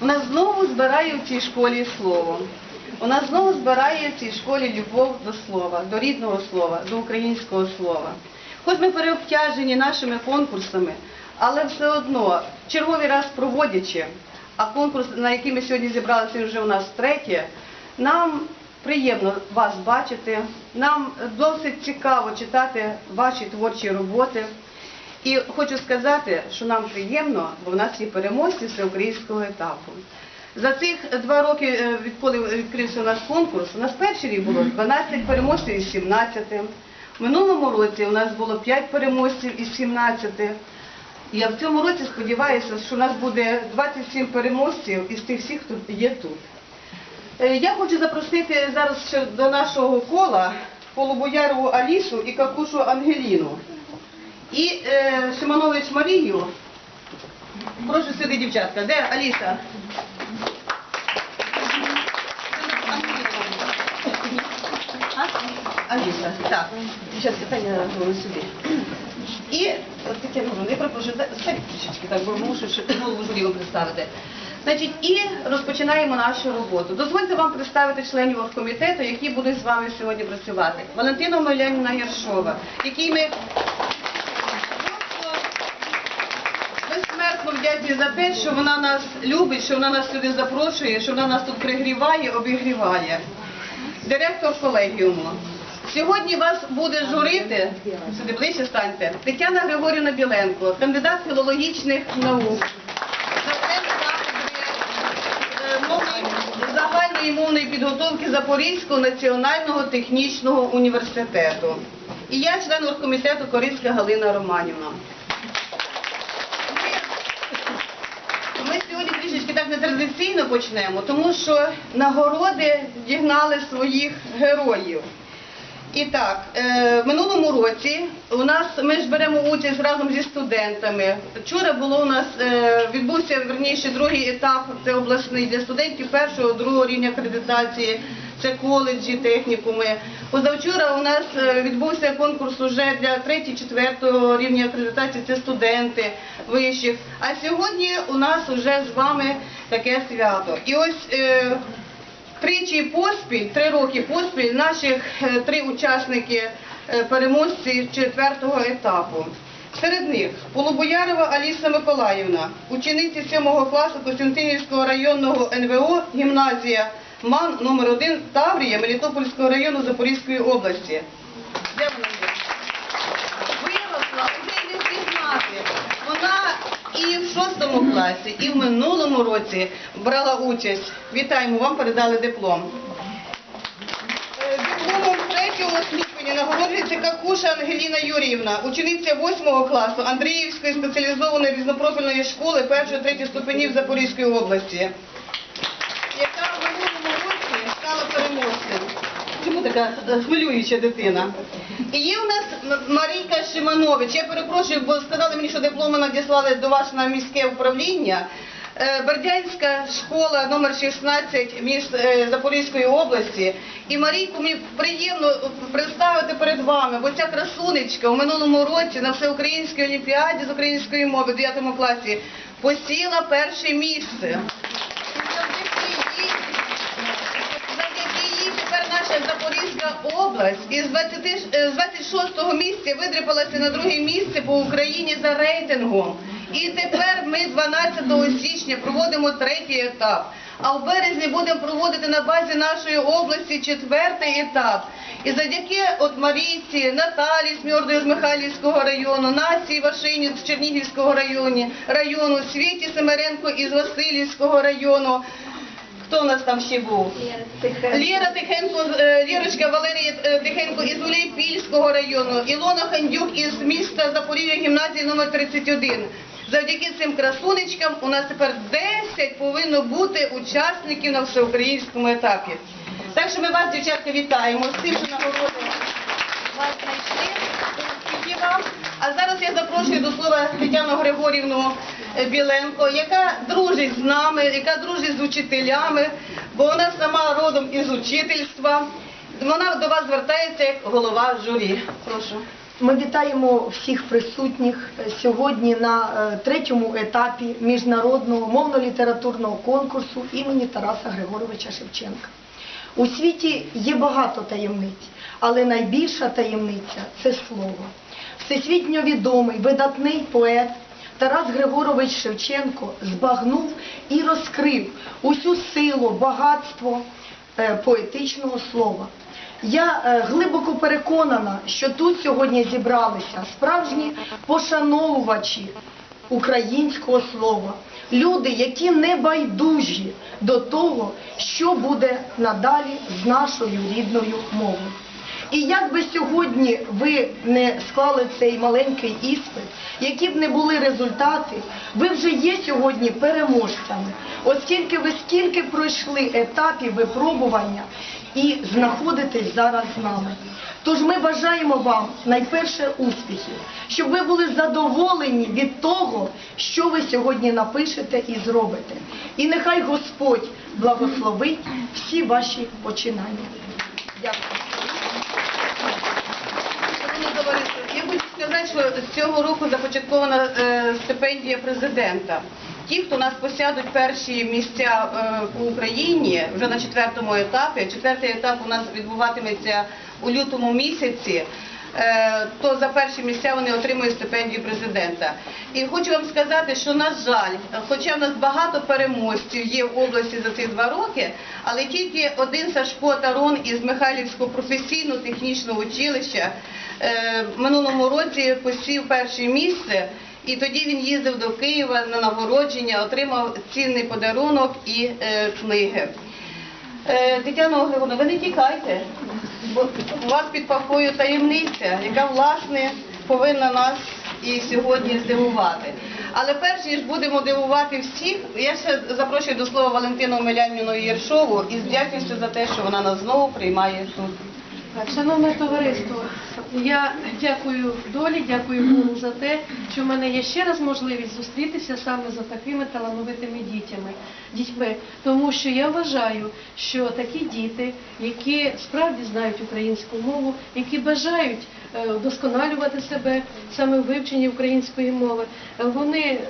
У нас знову збирає в цій школі слово. У нас знову збирає в цій школі любов до слова, до рідного слова, до українського слова. Хоч ми переобтяжені нашими конкурсами, але все одно, черговий раз проводячи, а конкурс, на який ми сьогодні зібралися, вже у нас третє, нам приємно вас бачити, нам досить цікаво читати ваші творчі роботи. І хочу сказати, що нам приємно, бо в нас є переможці всеукраїнського етапу. За цих два роки, е, відколи відкрився наш конкурс, у нас перший рік було 12 переможців із 17. В минулому році у нас було 5 переможців із 17. Я в цьому році сподіваюся, що у нас буде 27 переможців із тих всіх, хто є тут. Е, Я хочу запросити зараз ще до нашого кола Полубоярову Алісу і Какушу Ангеліну. І е, Шиманович Марію. Прошу сюди, дівчатка. Де Аліса? Аліса, так. Дівчатка, Таня говорю сюди. І от Тетяна Григорівна, я прошу, ставіть трішечки, так, бо мушу ще голову журі представити. Значить, і розпочинаємо нашу роботу. Дозвольте вам представити членів оргкомітету, які будуть з вами сьогодні працювати. Валентина Омеляніна Гершова, який ми вдячні за те, що вона нас любить, що вона нас сюди запрошує, що вона нас тут пригріває, обігріває. Директор колегіуму. Сьогодні вас буде журити, сюди ближче станьте, Тетяна Григорівна Біленко, кандидат філологічних наук, доцент загальної мовної підготовки Запорізького національного технічного університету. І я член оргкомітету Корицька Галина Романівна. Ми сьогодні трішечки так нетрадиційно почнемо, тому що нагороди дігнали своїх героїв. І так, е, в минулому році у нас ми ж беремо участь разом зі студентами. Вчора було у нас е, відбувся верніше другий етап, це обласний для студентів першого, другого рівня акредитації, це коледжі, технікуми. Позавчора у нас е, відбувся конкурс уже для третього, четвертого рівня акредитації, це студенти вищих. А сьогодні у нас вже з вами таке свято. І ось е, Тричі поспіль, три роки поспіль, наших е, три учасники переможці четвертого етапу. Серед них Полубоярова Аліса Миколаївна, учениця 7 класу Костянтинівського районного НВО, гімназія МАН номер 1 Таврія Мелітопольського району Запорізької області. Де вона є? Виросла, вже. Вона і в шостому класі, і в минулому році брала участь. Вітаємо, вам передали диплом. Е, Дипломом третього ступеня нагороджується Какуша Ангеліна Юріївна, учениця 8 класу Андріївської спеціалізованої різнопрофільної школи першого третього ступенів Запорізької області, яка в минулому році стала переможцем. Чому така хвилююча дитина? І є у нас Марійка Шиманович. Я перепрошую, бо сказали мені, що дипломи надіслали до вас на міське управління. Е, Бердянська школа номер 16 міст е, Запорізької області. І Марійку мені приємно представити перед вами, бо ця красунечка у минулому році на всеукраїнській олімпіаді з української мови в 9 класі посіла перше місце. І завдяки їй Завдяки їй тепер наша Запорізька область із 20, е, 26-го місця видрипалася на друге місце по Україні за рейтингом. І тепер ми 12 січня проводимо третій етап. А в березні будемо проводити на базі нашої області четвертий етап. І завдяки от Марійці, Наталі Смьордої з Михайлівського району, Нації Вашині з Чернігівського району, району, Світі Семеренко із Васильівського району. Хто у нас там ще був? Лєра Тихенко, е, Лєрочка Валерія е, Тихенко із Улейпільського району, Ілона Хандюк із міста Запоріжжя гімназії номер 31. Завдяки цим красунечкам у нас тепер 10 повинно бути учасників на всеукраїнському етапі. Так що ми вас, дівчатка, вітаємо з тим, що нагороди вас знайшли. А зараз я запрошую до слова Тетяну Григорівну Біленко, яка дружить з нами, яка дружить з учителями, бо вона сама родом із учительства. Вона до вас звертається як голова журі. Прошу. Ми вітаємо всіх присутніх сьогодні на е, третьому етапі міжнародного мовно-літературного конкурсу імені Тараса Григоровича Шевченка. У світі є багато таємниць, але найбільша таємниця це слово. Всесвітньо відомий, видатний поет Тарас Григорович Шевченко збагнув і розкрив усю силу, багатство е, поетичного слова. Я е, глибоко переконана, що тут сьогодні зібралися справжні пошановувачі українського слова, люди, які не байдужі до того, що буде надалі з нашою рідною мовою. І як би сьогодні ви не склали цей маленький іспит, які б не були результати, ви вже є сьогодні переможцями, оскільки ви скільки пройшли етапів випробування і знаходитесь зараз з нами. Тож ми бажаємо вам найперше успіхів, щоб ви були задоволені від того, що ви сьогодні напишете і зробите. І нехай Господь благословить всі ваші починання. Дякую. Шановне товариство, я хочу сказати, що цього року започаткована е, стипендія президента. Ті, хто нас посядуть перші місця е, по Україні вже на четвертому етапі, четвертий етап у нас відбуватиметься у лютому місяці, то за перші місця вони отримують стипендію президента. І хочу вам сказати, що на жаль, хоча в нас багато переможців є в області за ці два роки, але тільки один Сашко Тарон із Михайлівського професійно-технічного училища е, в минулому році посів перше місце. І тоді він їздив до Києва на нагородження, отримав цінний подарунок і е, книги. Е, Тетяна Григорівна, ви не тікайте, у вас під пахою таємниця, яка власне повинна нас і сьогодні здивувати. Але перш ніж будемо дивувати всіх, я ще запрошую до слова Валентину Омелянівну Єршову і з вдячністю за те, що вона нас знову приймає тут. Шановне товариство, я дякую долі, дякую Богу за те, що в мене є ще раз можливість зустрітися саме за такими талановитими дітями, дітьми. Тому що я вважаю, що такі діти, які справді знають українську мову, які бажають вдосконалювати себе саме в вивченні української мови, е, вони е,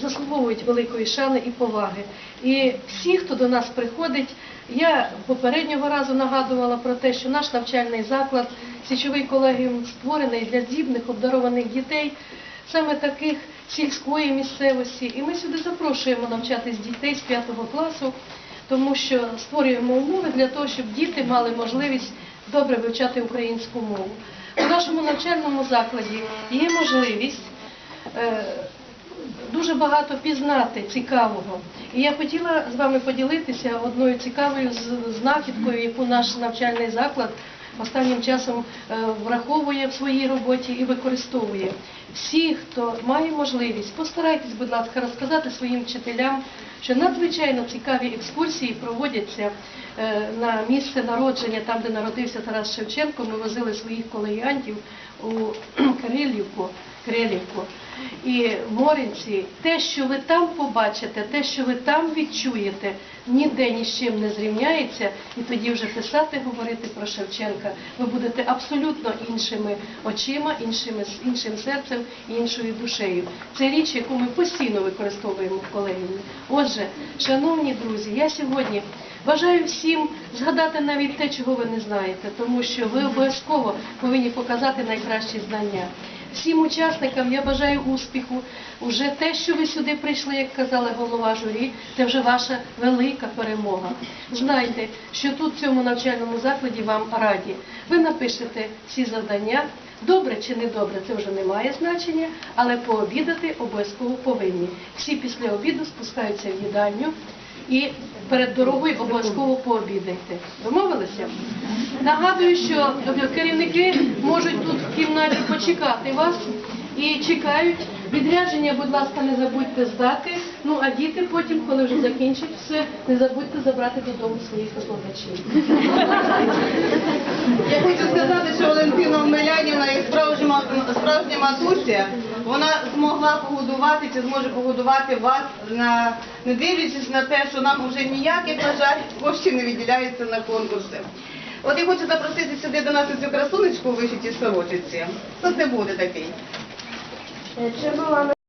заслуговують великої шани і поваги. І всі, хто до нас приходить, я попереднього разу нагадувала про те, що наш навчальний заклад, січовий колегіум створений для здібних обдарованих дітей, саме таких сільської місцевості. І ми сюди запрошуємо навчатись дітей з 5 класу, тому що створюємо умови для того, щоб діти мали можливість добре вивчати українську мову. У нашому навчальному закладі є можливість. е, дуже багато пізнати цікавого. І я хотіла з вами поділитися одною цікавою знахідкою, яку наш навчальний заклад останнім часом е, враховує в своїй роботі і використовує. Всі, хто має можливість, постарайтесь, будь ласка, розказати своїм вчителям, що надзвичайно цікаві екскурсії проводяться е, на місце народження, там, де народився Тарас Шевченко. Ми возили своїх колегіантів у Кирилівку. Крилівку і Моринці, те, що ви там побачите, те, що ви там відчуєте, ніде ні з чим не зрівняється, і тоді вже писати, говорити про Шевченка. Ви будете абсолютно іншими очима, іншими, іншим серцем іншою душею. Це річ, яку ми постійно використовуємо в колегіумі. Отже, шановні друзі, я сьогодні бажаю всім згадати навіть те, чого ви не знаєте, тому що ви обов'язково повинні показати найкращі знання. Всім учасникам я бажаю успіху. Уже те, що ви сюди прийшли, як казала голова журі, це вже ваша велика перемога. Знайте, що тут в цьому навчальному закладі вам раді. Ви напишете всі завдання. Добре чи не добре, це вже не має значення, але пообідати обов'язково повинні. Всі після обіду спускаються в їдальню і перед дорогою обов'язково пообідайте. Домовилися? Нагадую, що керівники можуть тут в кімнаті почекати вас і чекають. Відрядження, будь ласка, не забудьте здати. Ну а діти потім, коли вже закінчать все, не забудьте забрати додому своїх викладачів. Я хочу сказати, що Валентина Омелянівна і справжня, справжня матуся, вона змогла погодувати чи зможе погодувати вас, на, не дивлячись на те, що нам вже ніяких, на жаль, коштів не виділяється на конкурси. От я хочу запросити сюди до нас цю красунечку у вишитій сорочиці. Тут не буде такий. Чи була